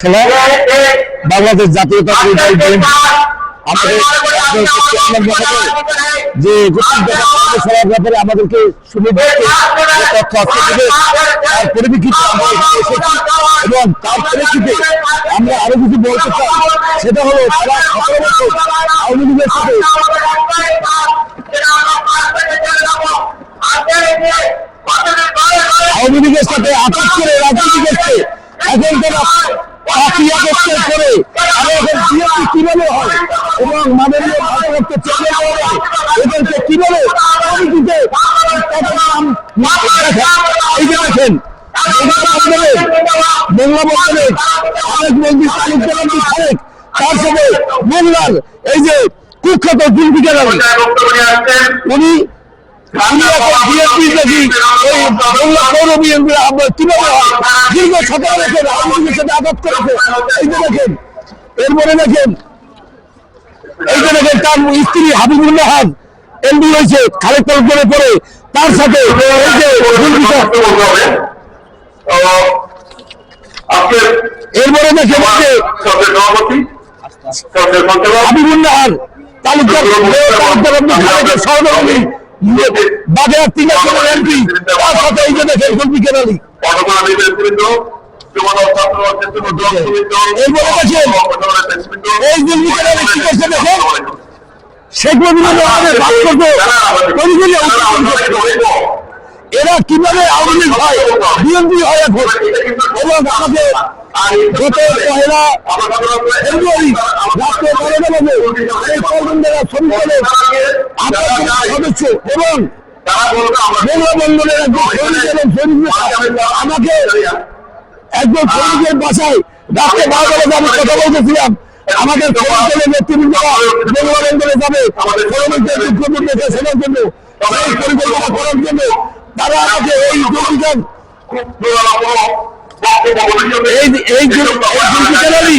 খেলা? বাংলাদেশ হয় যে সবার ব্যাপারে আমাদেরকে তার পরিপ্রেক্ষিতে এবং তার পরিপ্রেক্ষিতে আমরা আরও কিছু বলতে চাই। সেটা হলো প্রায় সতেরো বছর আওয়ামী লীগের সাথে আওয়ামী লীগের সাথে আঘাত করে রাজনীতি করছে। এখন তারা পরে আরও এখন কীভাবে হয় এবং মাননীয় ভারপ্রাপ্ত চেয়ারম্যান এদেরকে কীভাবে কমিটিতে এই যে দেখেন মোংলা বন্দরের আরেক মন্ত্রী তালুকদার এমপি খালেক তার সাথে মোংলার এই যে কুখ্যাত জুলফিকার উনি আমি এখন বিএনপি দেখি ওই বাংলা পৌর বিএনপি আমরা কীভাবে দীর্ঘ সতেরো বছর আওয়ামী সাথে আঘাত করেছে। এই যে দেখেন এরপরে দেখেন এই যে দেখেন তার স্ত্রী হাবিবুল্লাহ হয়েছে খালেদ পরে তার সাথে এই যে দুর্বিচার এরপরে দেখেন যে হাবিবুল্লাহ তালুকদার তালুকদার সহধর্মী বাজার তিন এমপি তার সাথে এই যে দেখেন জুলফিকার আলী। এই জুলফিকার আলী কি করছে দেখেন শেখ মুজিবুর রহমানের ভাস্কর্য তৈরি করে উৎপাদন করছে। এরা কীভাবে আওয়ামী হয়? বিএনপি হয় এখন। এবং আমাকে সৈনিক আমাকে একজন সৈনিকের বাসায় রাত্রে বারোটা আমি কথা বলতেছিলাম। আমাদের নেতৃবৃন্দরা বঙ্গবন্ধনে যাবে। শোনার জন্য পরিকল্পনা করার জন্য তারা আমাকে এই দুর্নীতি এই জুলফিকার আলী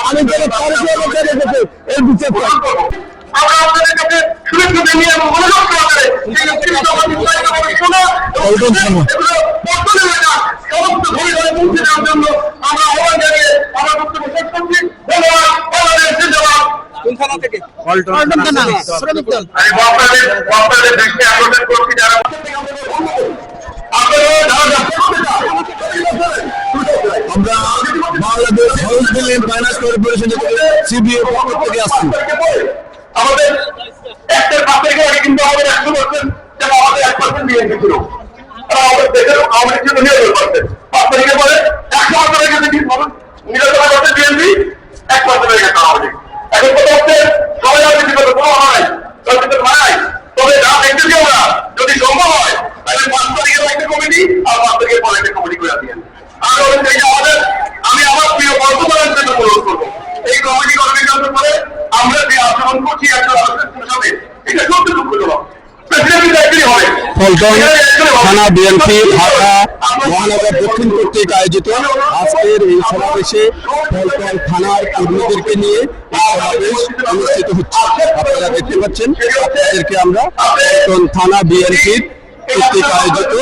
আমি যারা তারেক রহমান রেখেছে এই বিচার আমরা আপনাদের কাছে জানিয়ে এবং সহকারে সমস্ত ঘরে ঘরে পৌঁছে দেওয়ার জন্য আমরা আহ্বান জানিয়ে আমার বক্তব্য শেষ করছি ধন্যবাদ বাংলাদেশ জিন্দাবাদ আপনারা আমরা Bangladesh house building finance corporation CBA পক্ষ থেকে আসছি। আমাদের একটার পাঁচ থেকে আগে কিন্তু আমাদের একশো পার্সেন্ট যেন আমাদের এক পার্সেন্ট বিএনপি ছিল আমাদের দেশের আমাদের জন্য নিরাপদ পার্সেন্ট পাঁচ তারিখে পরে একশো হয়ে গেছে কিন্তু নিরাপদ পার্সেন্ট বিএনপি, এক পার্সেন্ট হয়ে গেছে আমাদের এখন কথা হচ্ছে সবাই রাজনীতি করবে, কোনো হয় রাজনীতি নাই। তবে যা দেখতেছি আমরা যদি সম্ভব হয়, তাহলে পাঁচ তারিখের একটা কমিটি আর পাঁচ তারিখের পরে একটা কমিটি করে দিয়েন আমাদের আমি আমার প্রিয় বর্তমানের জন্য অনুরোধ করব। এই কমিটি অর্গানাইজেশন করে আমরা যে আচরণ করছি একটা সাথে এটা সত্যি দুঃখজনক। হবে। থানা বিএনপি ঢাকা মহানগর দক্ষিণ কর্তৃক আয়োজিত আজকের এই সমাবেশে পল্টন থানার কর্মীদেরকে নিয়ে সমাবেশ অনুষ্ঠিত হচ্ছে। আপনারা দেখতে পাচ্ছেন আপনাদেরকে আমরা থানা বিএনপির কর্তৃক আয়োজিত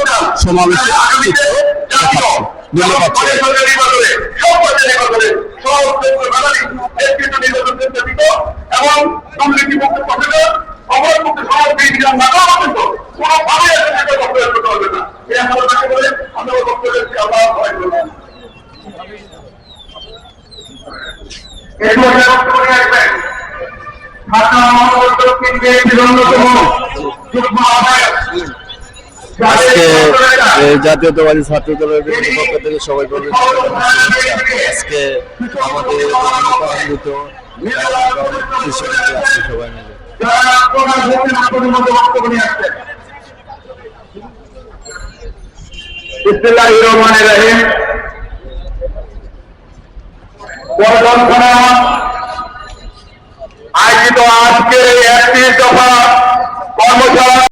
সমাবেশে চিত্র দেখাচ্ছি। নির্বাচন ব্যতীত এবং দুর্নীতিমুক্ত প্রক্রিয়া, অপরাধমুক্ত সমাজ বিধিবিধান না করা পর্যন্ত একটা জায়গায় বক্তব্য করতে হবে না। এই আমরা তাকে বলে আমরা বক্তব্য আল্লাহ ভয় করবেন। এই পর্যায়ে বক্তব্য নিয়ে আসবেন। ঢাকা মহানগর দক্ষিণ বিএনপির অন্যতম যুগ্ম আহ্বায়ক আজকে জাতীয়তাবাদী ছাত্র দলের পক্ষ থেকে সবাই বলবেন আজকে আমাদের সবাই মিলে। আয়োজিত আজকের একত্রিশ দফা কর্মশালা